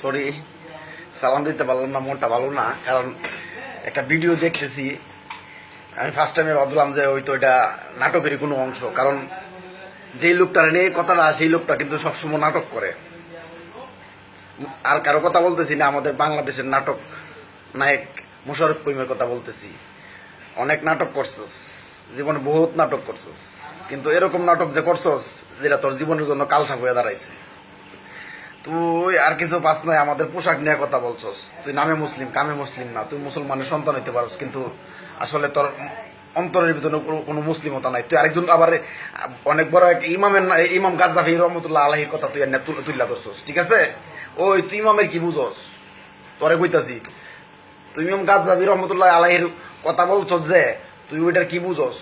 Sorry সালাম দিতে পারলাম না, মনটা ভালো না, কারণ একটা ভিডিও দেখতেছি আমি ফার্স্ট টাইমে ভাবলাম যে ওই তো এটা নাটকেরই কোনো অংশ, কারণ যেই লোকটার নিয়ে কথাটা সেই লোকটা কিন্তু সবসময় নাটক করে। আর কারও কথা বলতেছি না, আমাদের বাংলাদেশের নাটক নায়ক মুশারফ করিমের কথা বলতেছি। অনেক নাটক করছস, জীবনে বহুত নাটক করছস, কিন্তু এরকম নাটক যে করছস, যেটা তোর জীবনের জন্য কালসাপ হয়ে দাঁড়াইছে। তুই আর কিছু পাস নাই, আমাদের পোশাক নিয়ে কথা বলছস। তুই নামে মুসলিম, কামে মুসলিম না। তুই মুসলমানের সন্তান হইতে পারস, কিন্তু আসলে তোর অন্তরের ভিতরে কোনো- মুসলিমতা নাই। তুই আরেকজন আবার অনেক বড় এক ইমামের ইমাম গাজ্জাফি রহমতুল্লাহ আলাহির কথা তুই এনে তুল- তুইলা ধরছস, ঠিক আছে? ওই তুই ইমামের কি বুঝস? তোরে কইতাছি, তুই ইমাম গাজ্জাফি রহমতুল্লাহ আলাহির কথা বলছস যে, তুই ওইটার কি বুঝস?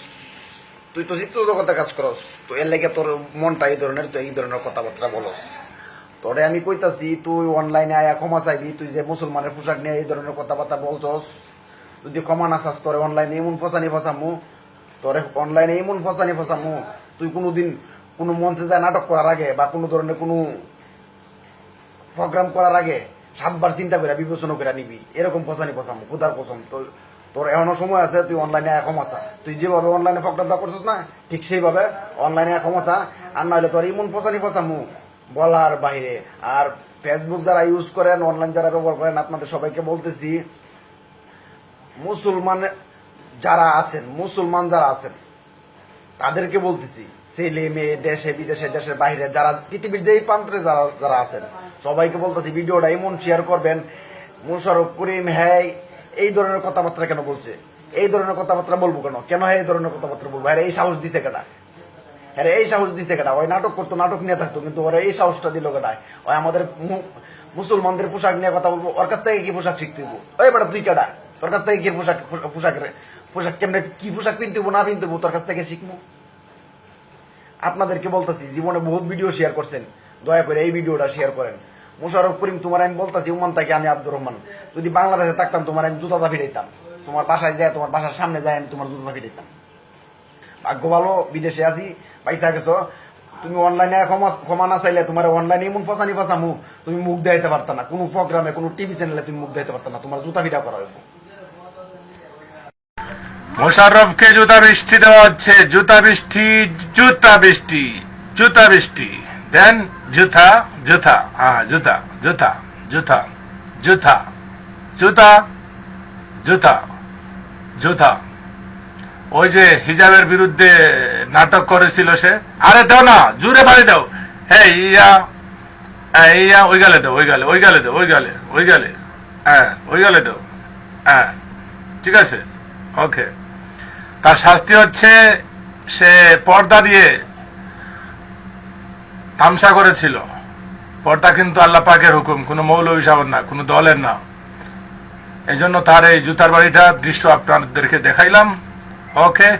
তুই তো চিত্র জগতে কাজ করস, তো এর লেগে তোর মনটা এই ধরনের তো এই ধরনের কথাবার্তা বলস। তোরে আমি কইতাছি, তুই অনলাইনে আয়া ক্ষমা চাইবি, তুই যে মুসলমানের পোশাক নিয়ে এই ধরনের কথাবার্তা বলছস। যদি ক্ষমা না চাস, তোরে অনলাইনে এমন ফসানি ফসামু। তোরে অনলাইনে এমন ফসানি ফসামু। তুই কোনোদিন কোনো মঞ্চে যায় নাটক করার আগে বা কোনো ধরনের কোনো প্রোগ্রাম করার আগে সাতবার চিন্তা করে বিবেচনা করে নিবি। এরকম ফসানি ফসামু, খুদার পছন্দ তোর তোর এখনও সময় আছে, তুই অনলাইনে এখন আসা তুই যেভাবে অনলাইনে প্রোগ্রামটা করছিস না, ঠিক সেইভাবে অনলাইনে এখন আসা আর নাহলে তোর ইমন ফসানি ফসামু বলার বাইরে। আর ফেসবুক যারা ইউজ করেন অনলাইন যারা ব্যবহার করেন, আপনাদের সবাইকে বলতেছি, মুসলমান যারা আছেন, মুসলমান যারা আছেন, তাদেরকে বলতেছি, ছেলে, মেয়ে, দেশে, বিদেশে, দেশের বাইরে, যারা পৃথিবীর যেই প্রান্তে যারা যারা আছেন, সবাইকে বলতেছি, ভিডিওটা এমন শেয়ার করবেন, মুশারফ করিম হ্যাঁ এই ধরনের কথাবার্তা কেন বলছে? এই ধরনের কথাবার্তা বলব কেন? কেন হ্যাঁ এই ধরনের কথাবার্তা বলব? হ্যাঁ এই সাহস দিছে কেটা হ্যাঁ এই সাহস দিছে কেটা ওই নাটক করতো, নাটক নিয়ে থাকতো, কিন্তু ওরা এই সাহসটা দিল কেটায় ওই আমাদের মুসলমানদের পোশাক নিয়ে কথা বলব। ওর কাছ থেকে কি পোশাক শিখতে হইব? ওই বেটা, তুই কেটা তোর কাছ থেকে কি পোশাক পোশাকের পোশাক কেমনে কি পোশাক হইবো, না হইবো, তোর কাছ থেকে শিখব। আপনাদেরকে বলতেছি, জীবনে বহুত ভিডিও শেয়ার করছেন। দয়া করে এই ভিডিওটা শেয়ার করেন। মোশারফ করিম, তোমার আমি বলতেছি উমান থেকে আমি আব্দুর রহমান। যদি বাংলাদেশে থাকতাম, তোমার আমি জুতাটা ফিরাইতাম। তোমার বাসায় যায়, তোমার বাসার সামনে যায়, আমি তোমার জুতাটা ফিরাইতাম। ভাগ্য ভালো, বিদেশে আছি পয়সা গেছো। তুমি অনলাইনে ক্ষমা না চাইলে তোমার অনলাইনে এমন ফসানি ফসামু তুমি মুখ দেখাইতে পারত না। কোনো প্রোগ্রামে, কোনো টিভি চ্যানেলে তুমি মুখ দেখাইতে পারত না। তোমার জুতা ফিটা করা হইব। মোশাররফকে জুতা বৃষ্টি দেওয়া হচ্ছে। জুতা বৃষ্টি জুতা বৃষ্টি জুতা বৃষ্টি। দেন জুতা জুতা হ্যাঁ জুতা জুতা জুতা জুতা জুতা জুতা জুতা। ওই যে হিজাবের বিরুদ্ধে নাটক করেছিল সে। আরে দাও না, জুড়ে বাড়ি দাও। হ্যাঁ ইয়া হ্যাঁ ইয়া, ওই গালে দাও, ওই গালে ওই গালে দাও, ওই গালে ওই গালে। হ্যাঁ ওই গালে দাও। হ্যাঁ ঠিক আছে? ওকে। তার শাস্তি হচ্ছে সে পর্দা দিয়ে তামসা করেছিল। পর্দা কিন্তু আল্লাহ পাকের হুকুম, কোনো মৌলবী সাহেবের না, কোনো দলের না। এই জন্য তার এই জুতার বাড়িটা দৃশ্য আপনাদেরকে দেখাইলাম। ওকে